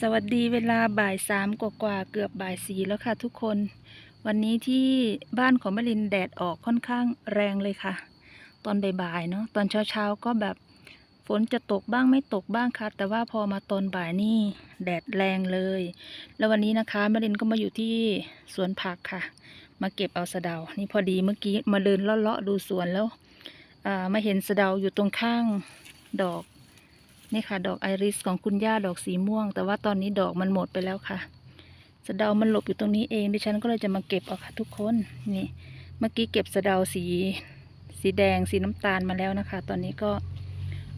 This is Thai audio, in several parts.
สวัสดีเวลาบ่ายสามกว่าๆเกือบบ่ายสี่แล้วค่ะทุกคน วันนี้ที่บ้านของแมลินแดดออกค่อนข้างแรงเลยค่ะ ตอนบ่ายๆเนาะตอนเช้าๆก็แบบฝนจะตกบ้างไม่ตกบ้างค่ะ แต่ว่าพอมาตอนบ่ายนี่แดดแรงเลย แล้ววันนี้นะคะแมลินก็มาอยู่ที่สวนผักค่ะ มาเก็บเอาสะเดา นี่พอดีเมื่อกี้มาเดินเลาะๆดูสวนแล้วมาเห็นสะเดาอยู่ตรงข้างดอก นี่ค่ะ ดอกไอริสของคุณย่าดอกสีม่วง แต่ว่าตอนนี้ดอกมันหมดไปแล้วค่ะสะเดามันหลบอยู่ตรงนี้เองดิฉันก็เลยจะมาเก็บเอาค่ะทุกคนนี่เมื่อกี้เก็บสะเดาสีสีแดงสีน้ำตาลมาแล้วนะคะ ตอนนี้ก็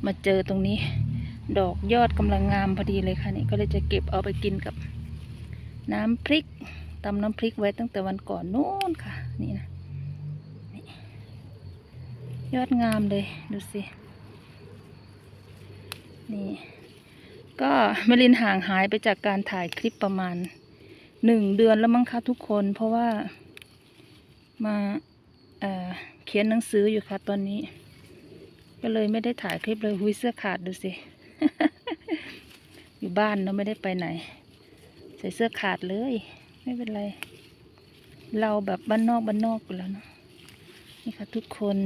มาเจอตรงนี้ ดอกยอดกำลังงามพอดีเลยค่ะนี่ก็เลยจะเก็บเอาไปกินกับน้ำพริกตำน้ำพริกไว้ตั้งแต่วันก่อนนู้นค่ะ นี่นะยอดงามเลยดูสิ นี่ก็เมลินห่างหายไปจากการถ่ายคลิปประมาณหนึ่งเดือนแล้วมั้งคะทุกคน เพราะว่ามาเเขียนหนังสืออยู่ค่ะตอนนี้ ก็เลยไม่ได้ถ่ายคลิปเลยหุยเสื้อขาดดูสิ อยู่บ้านเนาะไม่ได้ไปไหน ใส่เสื้อขาดเลย ไม่เป็นไร เราแบบบ้านนอกบ้านนอกอยู่แล้วเนาะนี่ค่ะทุกคน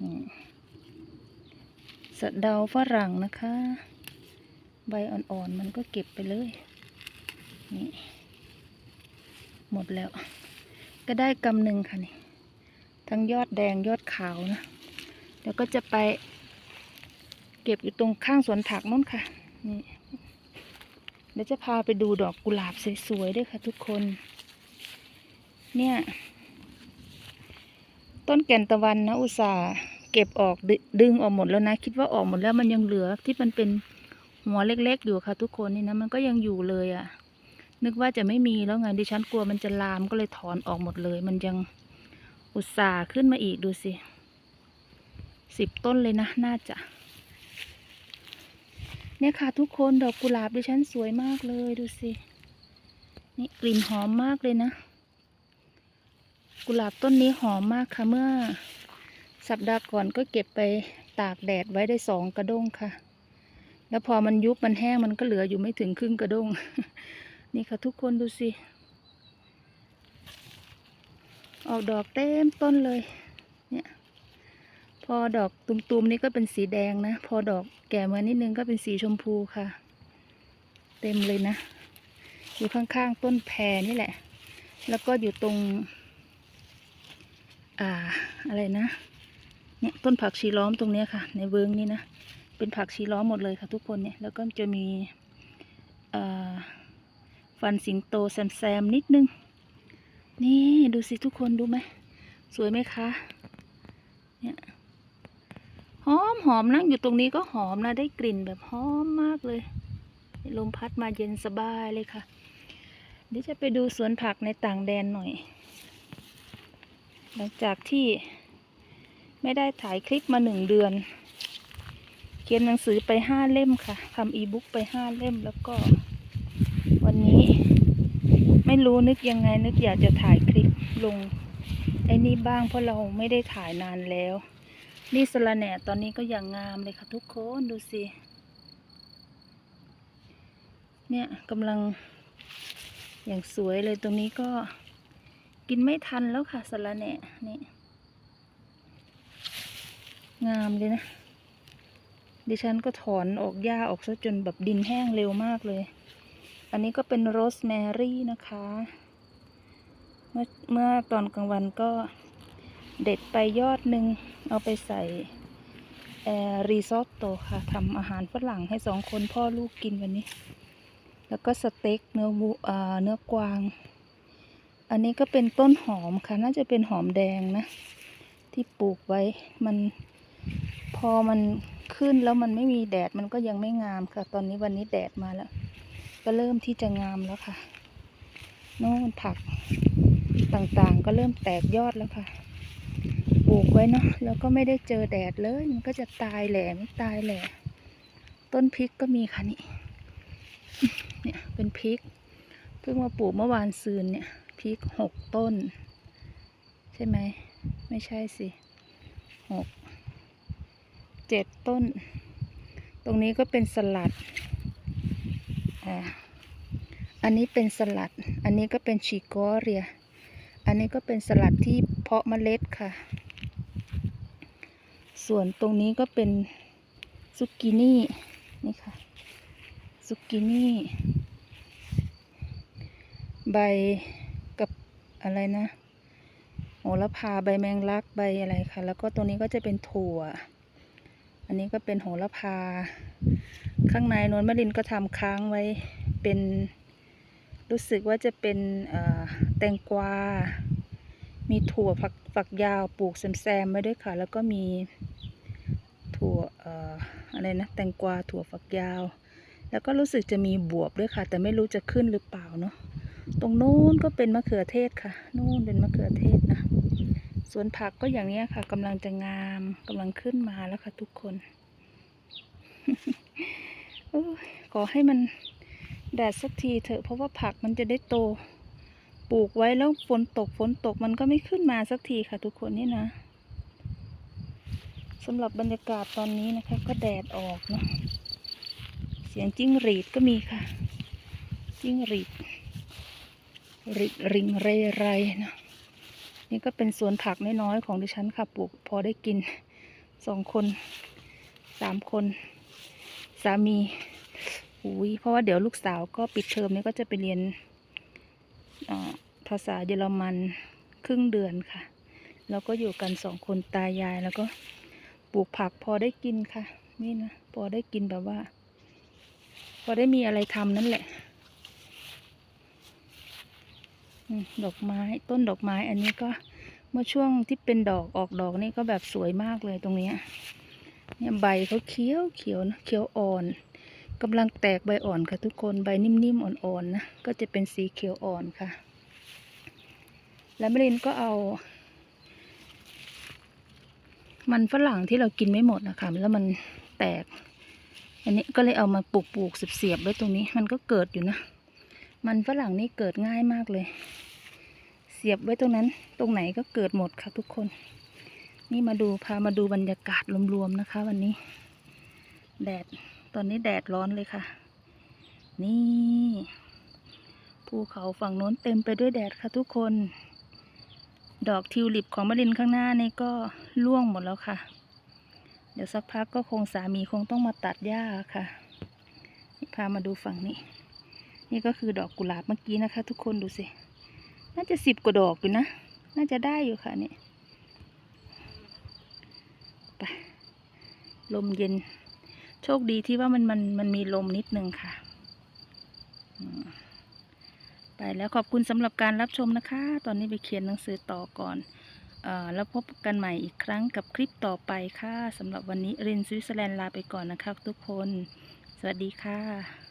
อืม สะเดาฝรั่งนะคะ ใบอ่อนๆมันก็เก็บไปเลย นี่ หมดแล้ว ก็ได้กำหนึ่งค่ะนี่ ทั้งยอดแดงยอดขาวนะ เดี๋ยวก็จะไป เก็บอยู่ตรงข้างสวนผักนู่นค่ะ นี่ เดี๋ยวจะพาไปดูดอกกุหลาบสวยๆด้วยค่ะทุกคน เนี่ย ต้นแก่นตะวันนะอุตส่าห์ เก็บออกดดึงออกหมดแล้วนะ คิดว่าออกหมดแล้วมันยังเหลือที่มันเป็นหัวเล็กๆอยู่ค่ะ ทุกคนนี่นะมันก็ยังอยู่เลยอะ่ะ นึกว่าจะไม่มีแล้วไงดิฉันกลัวมันจะลามก็เลยถอนออกหมดเลย มันยังอุตส่าห์ขึ้นมาอีกดูสิสิบต้นเลยนะน่าจะ เนี่ยค่ะทุกคนดอกกุหลาบดิฉันสวยมากเลยดูสิ นี่กลิ่นหอมมากเลยนะ กุหลาบต้นนี้หอมมากค่ะเมื่อ สัปดาห์ก่อนก็เก็บไปตากแดดไว้ได้สองกระด้งค่ะ แล้วพอมันยุบมันแห้งมันก็เหลืออยู่ไม่ถึงครึ่งกระด้ง นี่ค่ะทุกคนดูสิ ออกดอกเต็มต้นเลย เนี่ย พอดอกตุ่มๆนี่ก็เป็นสีแดงนะ พอดอกแก่มานิดนึงก็เป็นสีชมพูค่ะ เต็มเลยนะ อยู่ข้างๆต้นแพรนี่แหละ แล้วก็อยู่ตรง อ่า อะไรนะ เนี่ยต้นผักชีล้อมตรงนี้ค่ะ ในเวิงนี่นะ เป็นผักชีล้อมหมดเลยค่ะทุกคนเนี่ย แล้วก็จะมีฟันสิงโตแซมๆนิดนึง นี่ดูสิทุกคนดูไหมสวยไหมคะ เนี่ยหอมหอมนะอยู่ตรงนี้ก็หอมนะได้กลิ่นแบบหอมมากเลย ลมพัดมาเย็นสบายเลยค่ะเดี๋ยวจะไปดูสวนผักในต่างแดนหน่อย หลังจากที่ ไม่ได้ถ่ายคลิปมาหนึ่งเดือน เขียนหนังสือไปห้าเล่มค่ะทำอีบุ๊กไปห้าเล่มแล้วก็ วันนี้ ไม่รู้นึกยังไงนึกอยากจะถ่ายคลิปลงไอ้นี่บ้างเพราะเราไม่ได้ถ่ายนานแล้ว นี่สละแหน่ตอนนี้ก็ย่างงามเลยค่ะทุกคนดูสิ เนี่ยกำลังอย่างสวยเลยตรงนี้ก็กินไม่ทันแล้วค่ะสละแหน่นี่ งามเลยนะ ดิฉันก็ถอนออกหญ้าออกซะจนแบบดินแห้งเร็วมากเลย อันนี้ก็เป็นโรสแมรี่นะคะ เมื่อเมื่อตอนกลางวันก็เด็ดไปยอดหนึ่งเอาไปใส่แอร์รีซอตโตค่ะทำอาหารฝรั่งให้สองคนพ่อลูกกินวันนี้ แล้วก็สเต็กเนื้อวัวเนื้อกวาง อันนี้ก็เป็นต้นหอมค่ะ น่าจะเป็นหอมแดงนะ ที่ปลูกไว้มัน พอมันขึ้นแล้วมันไม่มีแดดมันก็ยังไม่งามค่ะ ตอนนี้วันนี้แดดมาแล้ว ก็เริ่มที่จะงามแล้วค่ะโน่นผักต่างๆ ก็เริ่มแตกยอดแล้วค่ะปลูกไว้เนาะแล้วก็ไม่ได้เจอแดดเลย มันก็จะตายแหล่ไม่ตายแหล่ต้นพริกก็มีค่ะนี่เนี่ยเป็นพริก เพิ่งมาปลูกเมื่อวานซืนเนี่ยพริกหกต้น ใช่ไหมไม่ใช่สิหก เจ็ดต้น ตรงนี้ก็เป็นสลัดค่ะอันนี้เป็นสลัด อันนี้ก็เป็นชิโกเรีย อันนี้ก็เป็นสลัดที่เพาะเมล็ดค่ะ ส่วนตรงนี้ก็เป็นซุกกินี่นี่ค่ะซุกกินี่ใบกับอะไรนะโหระพาใบแมงลักใบอะไรค่ะ แล้วก็ตรงนี้ก็จะเป็นถั่ว อันนี้ก็เป็นโหระพา ข้างในนวลมะลินก็ทำค้างไว้เป็นรู้สึกว่าจะเป็นแตงกวา มีถั่วฝักฝักยาวปลูกแซมๆไว้ด้วยค่ะ แล้วก็มีถั่วออะไรนะแตงกวาถั่วฝักยาว แล้วก็รู้สึกจะมีบวบด้วยค่ะ แต่ไม่รู้จะขึ้นหรือเปล่าเนาะตรงนู้นก็เป็นมะเขือเทศค่ะ นู่นเป็นมะเขือเทศนะ วนผักก็อย่างนี้ค่ะกำลังจะงามกำลังขึ้นมาแล้วค่ะทุกคนอขอให้มันแดดสักทีเถอะเพราะว่าผักมันจะได้โต ปลูกไว้แล้วฝนตกฝนตกมันก็ไม่ขึ้นมาสักทีค่ะทุกคนนี่นะสำหรับบรรยากาศตอนนี้นะคะ ก็แดดออกเนาะเสียงจิ้งหรีดก็มีค่ะ จิ้งหรีดริริงเรไรนะ นี่ก็เป็นสวนผักน้อยๆของดิฉันค่ะปลูกพอได้กินสองคนสามคน สามีอุ้ยเพราะว่าเดี๋ยวลูกสาวก็ปิดเทอมนี้ก็จะไปเรียนภาษาเยอรมันครึ่งเดือนค่ะ แล้วก็อยู่กันสองคนตายายแล้วก็ปลูกผักพอได้กินค่ะ นี่นะพอได้กินแบบว่า พอได้มีอะไรทำนั่นแหละ อืม ดอกไม้ต้นดอกไม้อันนี้ก็เมื่อช่วงที่เป็นดอกออกดอกนี่ก็แบบสวยมากเลยตรงนี้เนี่ยใบเขาเขียวเขียวนะเขียวอ่อนกำลังแตกใบอ่อนค่ะทุกคนใบนิ่มๆอ่อนๆนะก็จะเป็นสีเขียวอ่อนค่ะ แล้วมรินก็เอา มันฝรั่งที่เรากินไม่หมดนะคะแล้วมันแตก อันนี้ก็เลยเอามาปลูกปลูกๆเสียบๆไว้ตรงนี้ มันก็เกิดอยู่นะ มันฝรั่งนี่เกิดง่ายมากเลย เสียบไว้ตรงนั้น ตรงไหนก็เกิดหมดค่ะทุกคน นี่มาดูพามาดูบรรยากาศรวมๆนะคะ วันนี้ แดด ตอนนี้แดดร้อนเลยค่ะ นี่ภูเขาฝั่งโน้นเต็มไปด้วยแดดค่ะทุกคน ดอกทิวลิปของมะลินข้างหน้านี่ก็ร่วงหมดแล้วค่ะ เดี๋ยวสักพักก็คงสามีคงต้องมาตัดหญ้าค่ะ พามาดูฝั่งนี้ นี่ก็คือดอกกุหลาบเมื่อกี้นะคะ ทุกคนดูสิ น่าจะสิบกว่าดอกอยู่นะ น่าจะได้อยู่ค่ะนี่ไปลมเย็น โชคดีที่ว่ามันมันมันมีลมนิดนึงค่ะ ไปแล้วขอบคุณสำหรับการรับชมนะคะ ตอนนี้ไปเขียนหนังสือต่อก่อนอแล้วพบกันใหม่อีกครั้งกับคลิปต่อไปค่ะสำหรับวันนี้เรนสวิตเซอร์แลนด์ลาไปก่อนนะคะทุกคน สวัสดีค่ะ